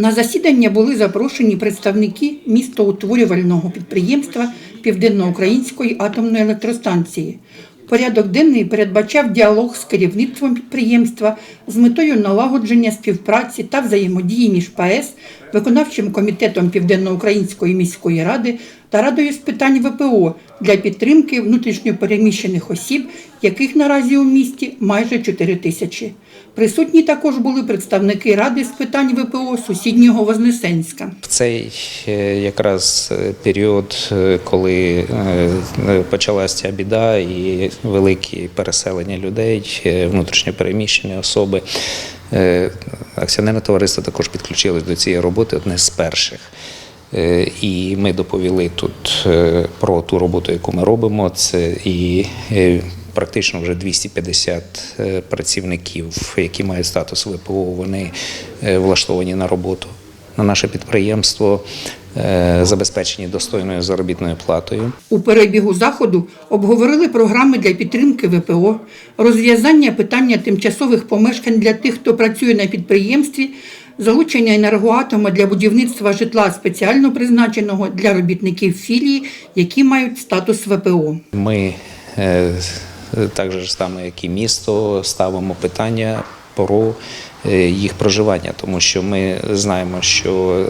На засідання були запрошені представники містоутворювального підприємства Південноукраїнської атомної електростанції. Порядок денний передбачав діалог з керівництвом підприємства з метою налагодження співпраці та взаємодії між ПАЕС, виконавчим комітетом Південноукраїнської міської ради та радою з питань ВПО для підтримки внутрішньопереміщених осіб, яких наразі у місті майже 4 тисячі. Присутні також були представники ради з питань ВПО сусіднього Вознесенська. В цей е, якраз е, період, е, коли почалася ця біда і велике переселення людей, е, внутрішньо переміщені особи, акціонерне товариство також підключилось до цієї роботи одне з перших. Е, І ми доповіли тут е, про ту роботу, яку ми робимо. Це і е, практично вже 250 е, працівників, які мають статус ВПО, вони е, влаштовані на роботу на наше підприємство, е, забезпечені достойною заробітною платою. У перебігу заходу обговорили програми для підтримки ВПО, розв'язання питання тимчасових помешкань для тих, хто працює на підприємстві, залучення енергоатома для будівництва житла спеціально призначеного для робітників філії, які мають статус ВПО. Ми е, так же само, як і місто, ставимо питання про е, їх проживання, тому що ми знаємо, що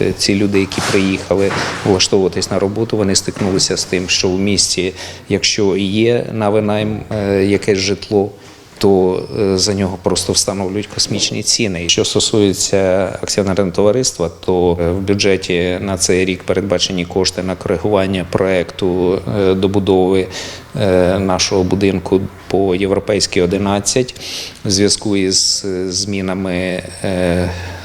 е, ці люди, які приїхали влаштовуватись на роботу, вони стикнулися з тим, що в місті, якщо є на винайм е, якесь житло, то е, за нього просто встановлюють космічні ціни. Що стосується акціонерного товариства, то е, в бюджеті на цей рік передбачені кошти на коригування проекту е, добудови нашого будинку по європейській 11 в зв'язку із змінами.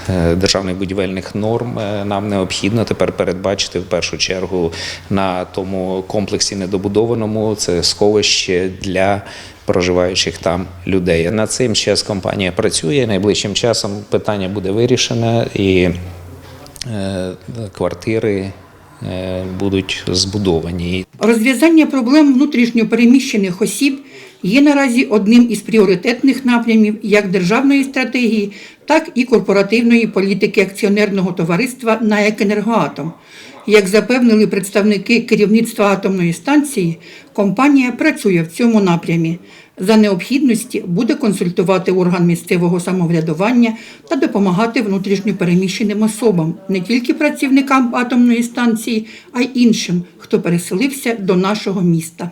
Е, Державних будівельних норм е, нам необхідно тепер передбачити в першу чергу на тому комплексі недобудованому це сховище для проживаючих там людей. Над цим зараз компанія працює. Найближчим часом питання буде вирішено і е, квартири е, будуть збудовані. Розв'язання проблем внутрішньо переміщених осіб є наразі одним із пріоритетних напрямів як державної стратегії, так і корпоративної політики акціонерного товариства «НАЕК «Енергоатом». Як запевнили представники керівництва атомної станції, компанія працює в цьому напрямі. За необхідності буде консультувати орган місцевого самоврядування та допомагати внутрішньо переміщеним особам, не тільки працівникам атомної станції, а й іншим, хто переселився до нашого міста.